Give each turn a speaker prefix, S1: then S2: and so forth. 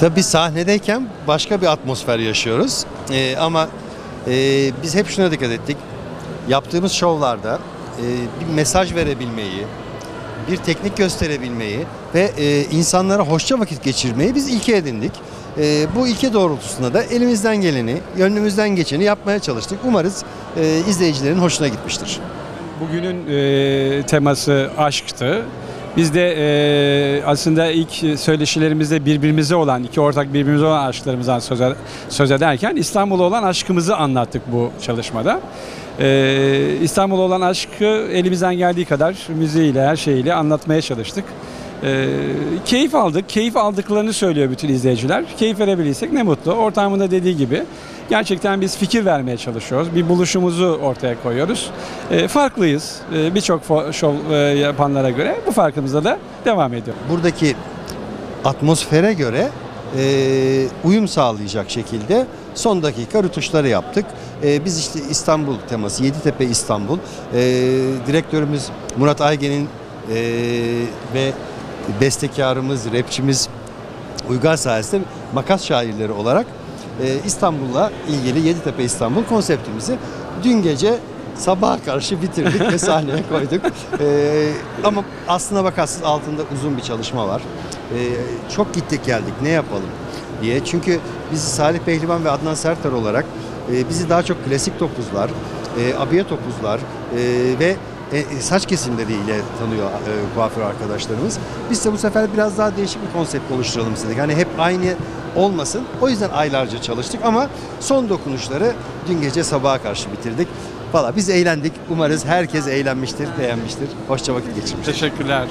S1: Tabii sahnedeyken başka bir atmosfer yaşıyoruz. Ee, ama e, biz hep şuna dikkat ettik. Yaptığımız şovlarda e, bir mesaj verebilmeyi, bir teknik gösterebilmeyi ve e, insanlara hoşça vakit geçirmeyi biz ilke edindik. E, bu ilke doğrultusunda da elimizden geleni, gönlümüzden geçeni yapmaya çalıştık. Umarız e, izleyicilerin hoşuna gitmiştir.
S2: Bugünün e, teması aşktı. Biz de e, aslında ilk söyleşilerimizde birbirimize olan, iki ortak birbirimize olan aşklarımızdan söz, söz ederken İstanbul'a olan aşkımızı anlattık bu çalışmada. E, İstanbul'a olan aşkı elimizden geldiği kadar müziğiyle, her şeyiyle anlatmaya çalıştık. E, keyif aldık, keyif aldıklarını söylüyor bütün izleyiciler. Keyif verebilirsek ne mutlu. Ortamında dediği gibi gerçekten biz fikir vermeye çalışıyoruz. Bir buluşumuzu ortaya koyuyoruz. E, farklıyız e, birçok şov e, yapanlara göre. Bu farkımızda da devam ediyor.
S1: buradaki atmosfere göre e, uyum sağlayacak şekilde son dakika rötuşları yaptık. E, biz işte İstanbul teması, Yeditepe İstanbul. E, direktörümüz Murat Aygen'in e, ve bestekarımız, rapçimiz Uygar sayesinde makas şairleri olarak İstanbul'la ilgili Yeditepe İstanbul konseptimizi dün gece sabaha karşı bitirdik ve sahneye koyduk. E, ama aslına bakarsınız altında uzun bir çalışma var. E, çok gittik geldik ne yapalım diye. Çünkü biz Salih Pehlivan ve Adnan Sertar olarak e, bizi daha çok klasik topuzlar, e, abiye topuzlar e, ve e, saç kesimleriyle tanıyor e, kuaför arkadaşlarımız. Biz de bu sefer biraz daha değişik bir konsept oluşturalım istedik. Hani hep aynı olmasın. O yüzden aylarca çalıştık ama son dokunuşları dün gece sabaha karşı bitirdik. Valla biz eğlendik. Umarız herkes eğlenmiştir, beğenmiştir. Hoşça vakit geçirmiştir.
S2: Teşekkürler.